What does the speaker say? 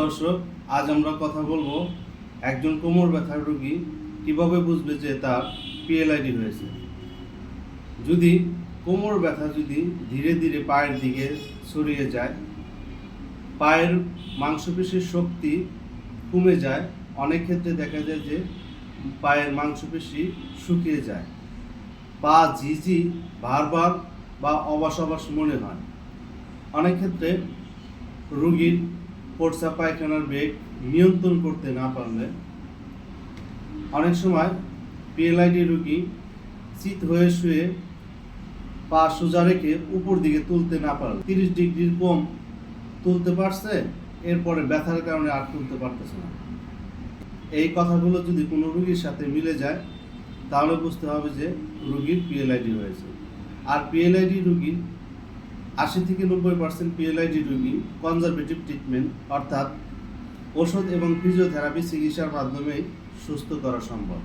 দর্শক, আজ আমরা কথা বলব একজন কোমর ব্যথার রোগী কীভাবে বুঝবে যে তার পিএলআইডি হয়েছে? যদি কোমর ব্যথা যদি ধীরে ধীরে পায়ের দিকে ছড়িয়ে যায়, পায়ের মাংসপেশির শক্তি কমে যায়, অনেক ক্ষেত্রে দেখা যায় যে পায়ের মাংসপেশি শুকিয়ে যায় পা ঝিঝি বারবার বা অবাস অবাস মনে হয়। অনেক ক্ষেত্রে রোগীর পড়সা পায়খানার বেগ নিয়ন্ত্রণ করতে না পারলে অনেক সময় পিএলআইডি রুগী চিত হয়ে শুয়ে পা সোজা রেখে উপর দিকে তুলতে না পারলে তিরিশ ডিগ্রির কম তুলতে পারছে, এরপরে ব্যথার কারণে আর তুলতে পারতেছে না। এই কথাগুলো যদি কোনো রুগীর সাথে মিলে যায়, তাহলে বুঝতে হবে যে রুগীর পিএলআইডি হয়েছে আর পিএলআইডি রুগীর আশি থেকে নব্বই পার্সেন্ট পিএলআইডি রোগী কনজারভেটিভ ট্রিটমেন্ট অর্থাৎ ওষুধ এবং ফিজিওথেরাপি চিকিৎসার মাধ্যমে সুস্থ করা সম্ভব।